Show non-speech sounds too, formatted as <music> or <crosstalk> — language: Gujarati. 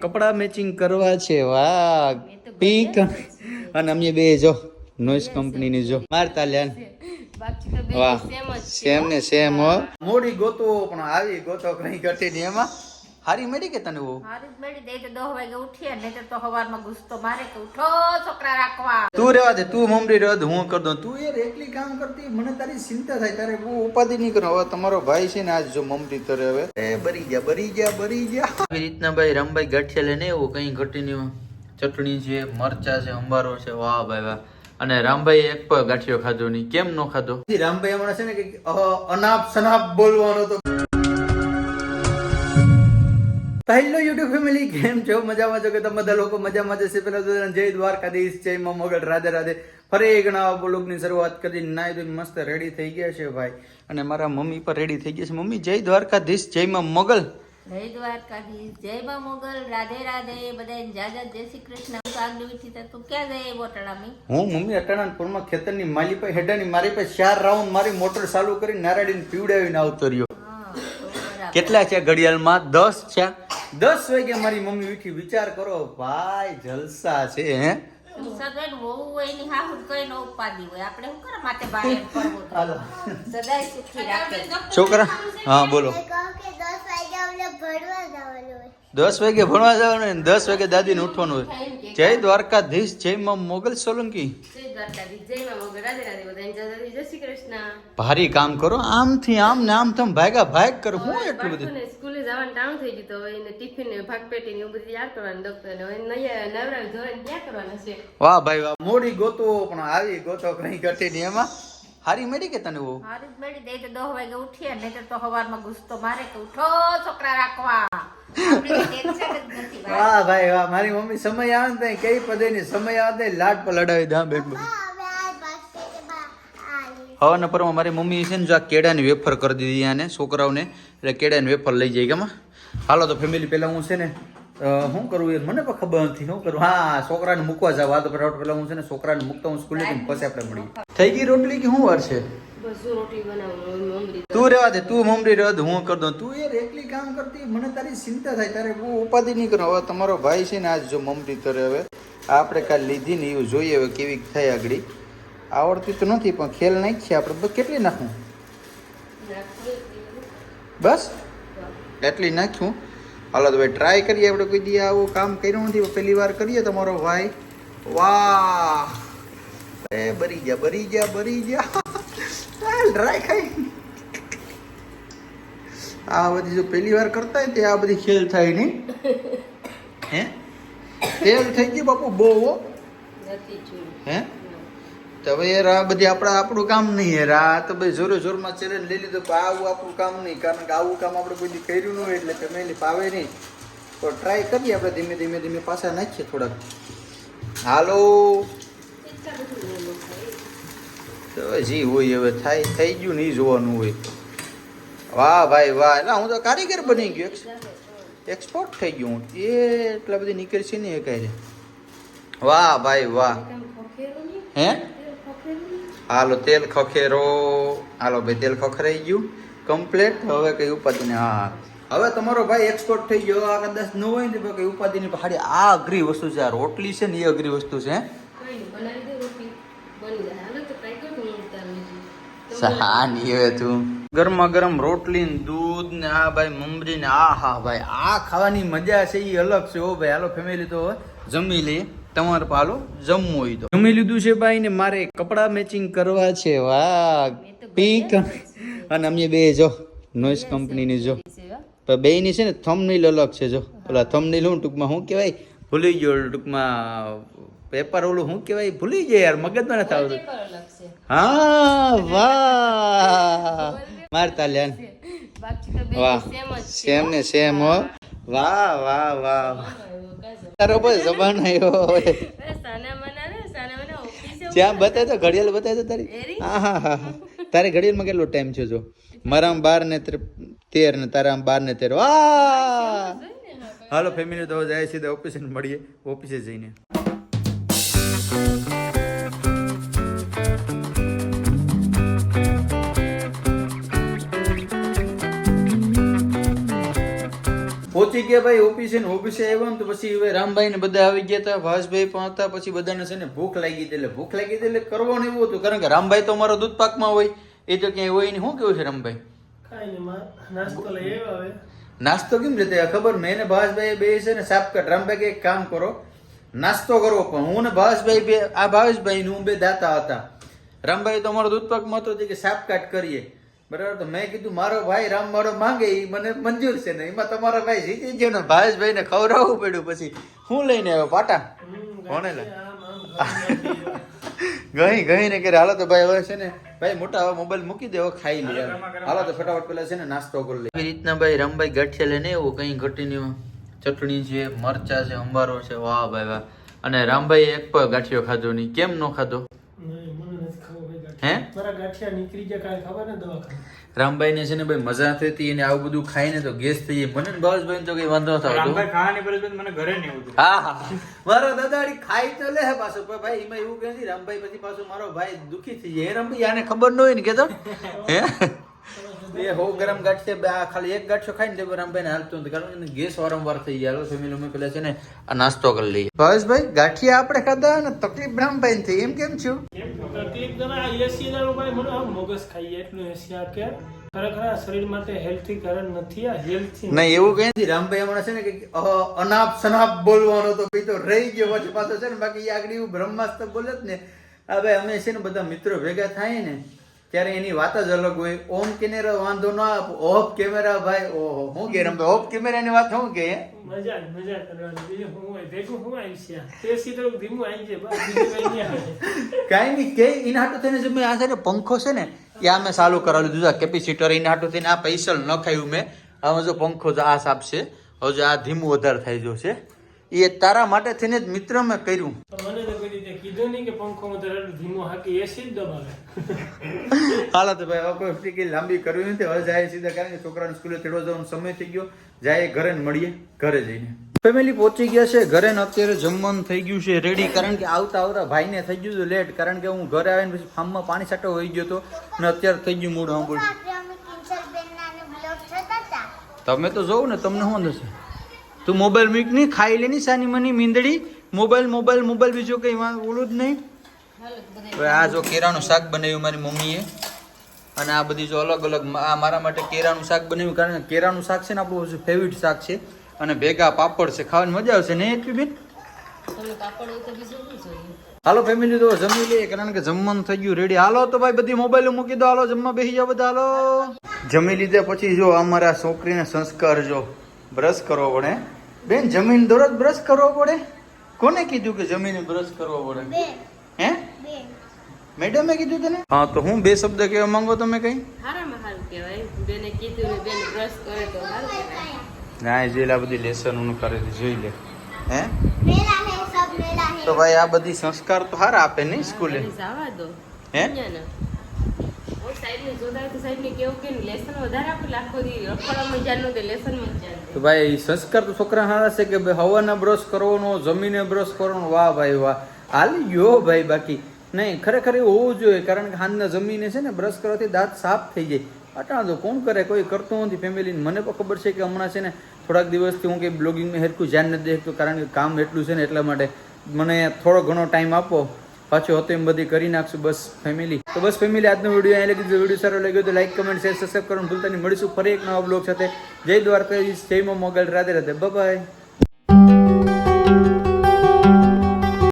કપડા મેચિંગ કરવા છે વાહ પિંક. અને અમે બે જો નોઈસ કંપનીની જો. મારતા લ્યાન બાકી તો બે વાહ. સેમ જ છે. સેમ ને સેમ હો. મોડી ગોતો પણ આવી ગોતો કઈ ઘટી નહીં એમાં. હારી મળી કે તને બહુ હારી મળી દે તો દસ વાગે ઉઠીએ નહીં તો સવારમાં ગુસ્તો મારે કે ઉઠો છોકરા રાખવા. તું રેવા દે તું મમરી રહેવા દે હું કર દઉં. તું યાર એકલી કામ કરતી મને તારી ચિંતા થાય તારે બહુ ઉપાધિ નહીં કરો હવે તમારો ભાઈ છે ને આજ જો મમરી તરે હવે. એ બરી ગયા બરી ગયા બરી ગયા. આવી રીતના ભાઈ રામભાઈ ગાંઠિયા લઈને એવું કઈ ઘટી નહીં ચટણી છે મરચા છે અંબારો છે વાહ ભાઈ વાહ. અને રામભાઈ એક પણ ગાંઠિયો ખાધો નહીં. કેમ નો ખાધો? રામભાઈ હમણાં છે ને કે અનાપ સનાપ બોલવાનો તો હેલો યુટ્યુબ ફેમિલી કેમ છો? મજામાં છો કે તમે બધા લોકો મજામાં જશે તો જય દ્વારકાધીશ જય મા મગળ રાધે રાધે. ફરી એક નવા બ્લોગની શરૂઆત કરી. નાય તો મસ્ત રેડી થઈ ગયા છે ભાઈ. અને મારા મમ્મી પણ રેડી થઈ ગયા છે. મમ્મી જય દ્વારકાધીશ જય મા મગલ. જય દ્વારકાધીશ જય બા મોગલ રાધે રાધે. બધાને જાજા જય શ્રી કૃષ્ણ. હું આગળ વીઠી તું ક્યાં જાય બોટડામી હું મમ્મી અટાણાપુરમાં ખેતરની માલી પાસે હેડાની મારી પાસે ચાર રાઉન્ડ મારી મોટર ચાલુ કરી નારાયણીને પીવડાવીને આવતો રહ્યો. કેટલા છે? ઘડિયાળમાં દસ છે? દસ વાગે મારી મમ્મી ઉઠી વિચાર કરો ભાઈ જલસા છે હે? સદાય વહુ એની હાહુ કઈ ન ઉપાદી હોય. આપણે શું કરે માથે ભારે હાલો. સદાય સુખી રાખે. છોકરા હા બોલો. દસ વાગે ભણવા જવાનું હોય. દસ વાગે ભણવા જવાનું ને દસ વાગે દાદીને ઉઠવાનું હોય. જય દ્વારકાધીશ જય માં મોગલ સોલંકી. જય દ્વારકાધીશ જય મા મોગલ રાધે રાધે બધાને જય જય જય શ્રી કૃષ્ણ. ભારી કામ કરો આમથી આમ ને આમ તમ ભાગા ભાગ કરો હું એટલું બધું? સ્કૂલે જવાનું ટાણું થઈ ગયું તો એને ટિફિન ને ભાગપેટી ને એવું બધું તૈયાર કરવાનું ડોક્ટર ને હવે નયા નવરાવી ધોઈને ક્યાં કરવાના છે? વાહ ભાઈ વાહ મોડી ગોતો પણ આવી ગોતો કઈ ઘટી નહીં એમાં. હારી મળી કે તને બહુ? હારી જ મળી દે તો 10 વાગે ઉઠીએ નહીં તો સવારમાં ગુસ્તો મારે કે ઉઠો છોકરા રાખવા <laughs> આપણે કઈ ટેન્શન જ નથી ભાઈ. વાહ ભાઈ વાહ મારી મમ્મી સમય આવે ને કઈ પદે ની સમય આવે ને લાડ પર લડાવી દા બેન હવે આ પાસે કે બા આલી હવાના પરમાં મારી મમ્મી છે ને જો આ કેળાની વેફર કરી દીધી આને છોકરાઓને એટલે કેળાની વેફર લઈ જાય ગમાં હાલો તો ફેમિલી પેલા હું છે ને શું કરવું એ મને પણ ખબર નથી શું કરું? હા છોકરાને મૂકવા જાવ. આ તો પહેલા હું છે ને છોકરાને મૂકતા હું સ્કૂલે પછી આપણે મળીએ. થઈ ગઈ રોટલી કે શું વાર છે? તું રેવા દે તું મમરી રહેવા દે હું કરી દઉં. તું યાર એકલી કામ કરતી મને તારી ચિંતા થાય તારે બહુ ઉપાધિ નહીં કરો હવે તમારો ભાઈ છે ને આજ જો મમરી કરે હવે આપણે કાલ લીધી ને એવું જોઈએ હવે કેવી થાય આગળ. આવડતી તો નથી પણ ખેલ નાખીએ આપણે. કેટલી નાખું? બસ? એટલી નાખ્યું. હાલો તો ભાઈ ટ્રાય કરીએ આપણે કોઈ દી આવું કામ કર્યું નથી પહેલી વાર કરીએ તમારો ભાઈ. વાહ! એ બરી ગયા બરી ગયા બરી ગયા. ટ્રાય ખાઈ આ બધી જો પહેલી વાર કરતા હોય તે આ બધી ખેલ થાય નહીં. <laughs> હે? ખેલ થઈ ગઈ બાપુ બહુ હો. હે? તો હવે યાર આ બધી આપણા આપણું કામ નહીં યાર. આ તો ભાઈ જોરે જોરમાં ચેલેન્જ લઈ લીધું પણ આવું આપણું કામ નહીં કારણ કે આવું કામ આપણે કોઈ કર્યું ન હોય એટલે ફેમિલી પાવે નહીં. તો ટ્રાય કરીએ આપણે ધીમે ધીમે ધીમે પાછા નાખીએ થોડાક. હાલો. તો જે હોય હવે થાય, થઈ ગયું નહીં જોવાનું હોય. વાહ ભાઈ વાહ. એટલે હું તો કારીગર બની ગયો. એક્સપોર્ટ થઈ ગયું હું. એ એટલા બધી નીકળશે ને એ કાંઈ વાહ ભાઈ વાહ. હે? હાલો, તેલ ખખેરો. હાલો ભાઈ, તેલ ખખરાઈ ગયું. કમ્પ્લેટ હવે કઈ ઉપાધિ ને હા. હવે તમારો ભાઈ એક્સપોર્ટ થઈ ગયો. આ કદાચ ન હોય ને તો કઈ ઉપાધિ ની હાડી આ અઘરી વસ્તુ છે. આ રોટલી છે ને એ અઘરી વસ્તુ છે બની જાય હાલો તો ટ્રાય કર હું ઉતારું છું સહા ની હવે તું. ગરમા ગરમ રોટલી ને દૂધ ને આ ભાઈ મમરી ને આ હા ભાઈ. આ ખાવાની મજા છે એ અલગ છે ઓ ભાઈ. હાલો ફેમિલી તો જમી લઈએ તમારે પણ હાલો જમવું હોય તો. જમી લીધું છે ભાઈ ને મારે કપડા મેચિંગ કરવા છે. વાહ. પિંક. અને અમે બે જો નોઈસ કંપનીની જો. બે ની છે ને થમનીલ અલગ છે જો. પેલા થમનીલ હું ટૂંકમાં શું કહેવાય? ભૂલી ગયો ટૂંકમાં પેપર ઓલું શું કહેવાય? ભૂલી જાય યાર મગજમાં નથી આવતું. હા વાહ. મારતા બે વાહ. સેમ ને સેમ હો. વાહ વાહ વાહ. તારો બસ જબાન આવ્યો જ્યાં બતાય તો ઘડિયાળ બતાય તો તારી. હા હા હા. તારે ઘડિયાળમાં કેટલો ટાઈમ છે જો? મારામાં બાર ને તેર તેર ને તારામાં બાર ને તેર. વાહ! હાલો ફેમિલી તો જાય સીધા ઓફિસે મળીએ. ઓફિસે જઈને. પહોંચી ગયા ભાઈ ઓફિસે ને ઓફિસે આવ્યો ને તો પછી હવે રામભાઈ ને બધા આવી ગયા હતા ભાસભાઈ પણ હતા પછી બધાને છે ને ભૂખ લાગી હતી એટલે ભૂખ લાગી હતી એટલે કરવાનું એવું હતું. કારણ કે રામભાઈ તો અમારો દૂધ પાકમાં હોય એ તો ક્યાંય હોય નહીં. શું કેવું છે રામભાઈ? નાસ્તો કેમ રીતે ખબર? મેં ને ભાવેશભાઈ બે છે ને સાપકટ રામભાઈ કે એક કામ કરો નાસ્તો કરવો પણ હું ને ભાવેશભાઈ બે આ ભાવેશભાઈ ને હું બે દાતા હતા. રામભાઈ તો અમારો દૂધ પાકમાં હતો કે સાપકાટ કરીએ. બરાબર, તો મેં કીધું, મારો ભાઈ રામ મારો માંગે એ મને મંજૂર છે ને. એમાં તમારો ભાઈ જીતી ગયો ને ભાવેશભાઈ ને ખવડાવવું પડ્યું પછી. હું લઈને આવ્યો, પાટા? કોને. ગઈ ગઈ ને કે હાલો તો ભાઈ, હવે છે ને, ભાઈ, મોટા હવે મોબાઈલ મૂકી દેવો ખાઈ લે હાલો તો ફટાફટ પેલા છે ને નાસ્તો કરી લે એવી રીતના ભાઈ, રામભાઈ ગઠિયા લઈને એવું કઈ ઘટીને ચટણી છે, મરચા છે, અંબારો છે, વાહ ભાઈ, વાહ. અને રામભાઈ એક પણ ગાંઠિયો ખાધો નહીં. કેમ નો ખાધો નહીં, મને નથી ખબર ભાઈ હે. મારા ગાંઠિયા નીકળી ગયા કાંઈ ખબર ને દવાખાને. ને છે ને ભાઈ મજા થતી એને આવું બધું ખાઈને તો ગેસ થઈ જાય મને બસ ભાવેશભાઈ તો કઈ વાંધો ન થતો રામભાઈ ખાવાની પરિસ્થિતિ મને ઘરે નહીં આવતું. હા હા મારો દાદાડી ખાઈ તો લે પાછો પણ ભાઈ એમાં એવું કે નથી. રામભાઈ પછી પાછો મારો ભાઈ દુખી થઈ જાય. એ રામભાઈ આને ખબર ન હોય ને કેતો હે? એ હો ગરમ ગાંઠિયા બે આ ખાલી એક ગાંઠિયો ખાઈને તે રામભાઈ ને હાલતું કારણ કે ગેસ વારંવાર થઈ જાય ફેમિલી અમે પેલા છે ને આ નાસ્તો કરી લઈએ. ભાવેશભાઈ ગાંઠિયા આપણે ખાધા ને તકલીફ રામભાઈ થઈ. એમ કેમ છું? તકલીફ જરા એસી દારૂ ભાઈ મને આમ મગજ એટલું એસી કે ખરેખર શરીર માટે હેલ્થી કારણ નથી. આ હેલ્થી નહીં એવું કઈ નથી. રામભાઈ હમણાં છે ને કે અનાપ શનાપ બોલવાનો તો કઈ તો રહી ગયો પાછો છે ને. બાકી આગળ એવું બ્રહ્માસ્ત્ર બોલે જ ને. હવે અમે છે ને બધા મિત્રો ભેગા થાય ને ત્યારે એની વાત જ અલગ હોય. ઓમ કેમેરા વાંધો ના આપ. ઓફ કેમેરા ભાઈ. ઓહો હું કે રામભાઈ ઓફ કેમેરાની વાત શું કે? મજા મજા કરવાની. બીજું શું હોય ભેગું હું આવી છે તે સીધો ધીમું આવી છે કઈ નહીં કે એના હાટું થઈને જે મેં આ છે પંખો છે ને એ આ મેં ચાલુ કરાવી દીધું કેપેસિટર એના હાટું થઈને આ પૈસલ નખાયું મેં. આમાં જો પંખો જો આ સાપ છે હવે જો આ ધીમું વધારે થઈ જશે એ તારા માટે થઈને જ મિત્ર મેં કર્યું. હાલો, તો ભાઈ કોઈ લાંબી કરવી નથી. હવે જાય સીધા કારણ કે છોકરાને સ્કૂલે તેડવા જવાનો સમય થઈ ગયો. જાય ઘરે મળીએ, ઘરે જઈને. ફેમિલી પહોંચી ગયા છે. ઘરે અત્યારે જમવાનું થઈ ગયું છે. રેડી કારણ કે આવતા આવતા ભાઈને થઈ ગયું હતું લેટ કારણ કે હું ઘરે આવીને પછી ફાર્મમાં પાણી છાંટો હોઈ ગયો હતો ને અત્યારે થઈ ગયું મૂડ સાંભળ. રાત્રે અમે કિંજલબેનના અને બ્લોગ જોતા હતા તમે તો જોઉં ને, તમને શું થશે તું મોબાઈલ મીક નહીં ખાઈ લે ની સાની મની, મીંદડી મોબાઈલ મોબાઈલ મોબાઈલ બીજું કંઈ ઓલું જ નહીં. હવે આ જો કેરાનું શાક બનાવ્યું મારી મમ્મીએ અને આ બધી જો અલગ અલગ આ મારા માટે કેરાનું શાક બનાવ્યું કારણ કે કેરાનું શાક છે ને આપણું ફેવરિટ શાક છે અને ભેગા પાપડ છે ખાવાની મજા આવશે ને એટલી બેન? તો હાલો ફેમિલી તો જમી લઈએ કારણ કે જમવાનું થઈ ગયું રેડી હાલો તો ભાઈ બધી મોબાઈલ મૂકી દો હાલો જમવા બેસી જાઓ બધા હાલો. જમી લીધે પછી જો અમારા છોકરીને સંસ્કાર જો બ્રશ કરવો પડે. બેન જમીન દરરોજ બ્રશ કરવો પડે? કોને કીધું કે જમીન બ્રશ કરવો પડે? હે? મેડમે કીધું તને? હા તો હું બે શબ્દ કહેવા માંગો તમે કઈ? સારામાં સારું કહેવાય. બેને કીધું ને બેન બ્રશ કરે તો સારું ના જેલા બધી લેસનનું કરે છે જોઈ લે. હે? તો ભાઈ આ બધી સંસ્કાર તો હારા આપે નહીં સ્કૂલે? જવા દો. હે? તો ભાઈ સંસ્કાર તો છોકરા હારા છે કે ભાઈ હવાના બ્રશ કરવાનો જમીને બ્રશ કરવાનો? વાહ ભાઈ વાહ. હાલી યો ભાઈ બાકી. નહીં, ખરેખર એવું હોવું જોઈએ, કારણ કે હાથના જમીને છે ને બ્રશ કરવાથી દાંત સાફ થઈ જાય. અટાણ તો કોણ કરે? કોઈ કરતું નથી ફેમિલીને મને પણ ખબર છે કે હમણાં છે ને થોડાક દિવસથી હું કંઈ બ્લોગિંગમાં હેરખું ધ્યાન નથી દેખતું કારણ કે કામ એટલું છે ને એટલા માટે. મને થોડો ઘણો ટાઈમ આપો, પાછું હતો એમ બધી કરી નાખશું, બસ ફેમિલી તો બસ ફેમિલી આજનો વીડિયો અહીં લગી વીડિયો સારો લાગ્યો તો લાઈક કમેન્ટ શેર સબસ્ક્રાઈબ કરવાનું ભૂલતા નહીં. મળીશું ફરી એક નવા બ્લોગ સાથે. જય દ્વારકાધીશ, જય મોગલ. રાધે રાધે. બાય